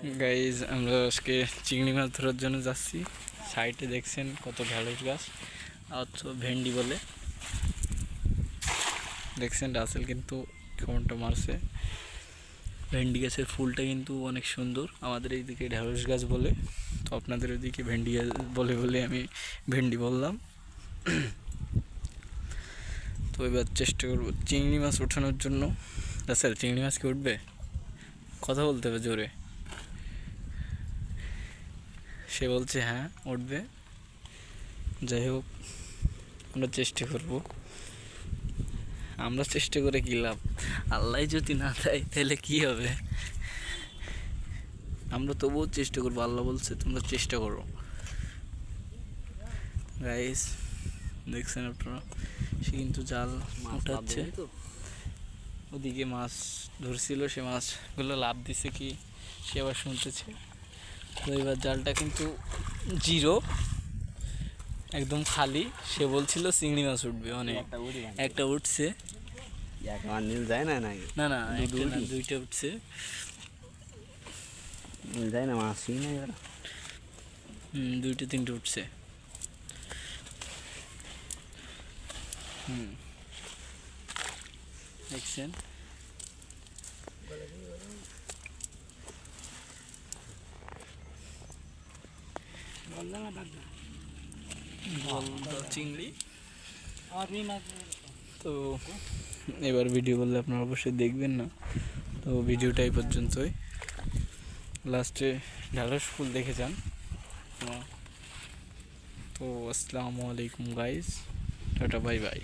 Guys আমরা আজকে চিংড়ি মাছ ধরার জন্য যাচ্ছি। সাইডে দেখছেন কত ঢ্যাঁড়স গাছ আর ভেন্ডি বলে। দেখছেন রাসেল কিন্তু কেমনটা মারছে। ভেন্ডি গাছের ফুলটা কিন্তু অনেক সুন্দর। আমাদের এইদিকে ঢ্যাঁড়স গাছ বলে। তো আপনাদের ওইদিকে ভেন্ডি গাছ বলে বলে আমি ভেন্ডি বললাম। তো এবার চেষ্টা করব চিংড়ি মাছ ওঠানোর জন্য। রাসেল, চিংড়ি মাছ কি উঠবে? কথা বলতে হবে জোরে। সে বলছে হ্যাঁ উঠবে। যাই হোক আমরা চেষ্টা করব। আমরা চেষ্টা করে কী লাভ? আল্লাহ যদি না দেয় তাহলে কী হবে? আমরা তবুও চেষ্টা করব। আল্লাহ বলছে তোমরা চেষ্টা করো। গাইস দেখছেন আপনারা? সে কিন্তু জাল উঠাচ্ছে। ওদিকে মাছ ধরছিল সে মাছগুলো লাভ দিছে কি? সে আবার শুনতেছে। তো এবার জালটা কিন্তু জিরো একদম খালি। সে বলছিল চিংড়ি মাছ উঠবে অনেক একটা উঠছে। যায় না না না না, দুইটা উঠছে। যায় না মাছই না হুম দুইটা তিনটে উঠছে। হুম। দেখছেন? চিংড়ি। তো এবার ভিডিও করলে আপনারা অবশ্যই দেখবেন না। তো ভিডিওটা এই পর্যন্তই। লাস্টে ঢালস ফুল দেখে যান তো আসসালামু আলাইকুম গাইস টাটা বাই বাই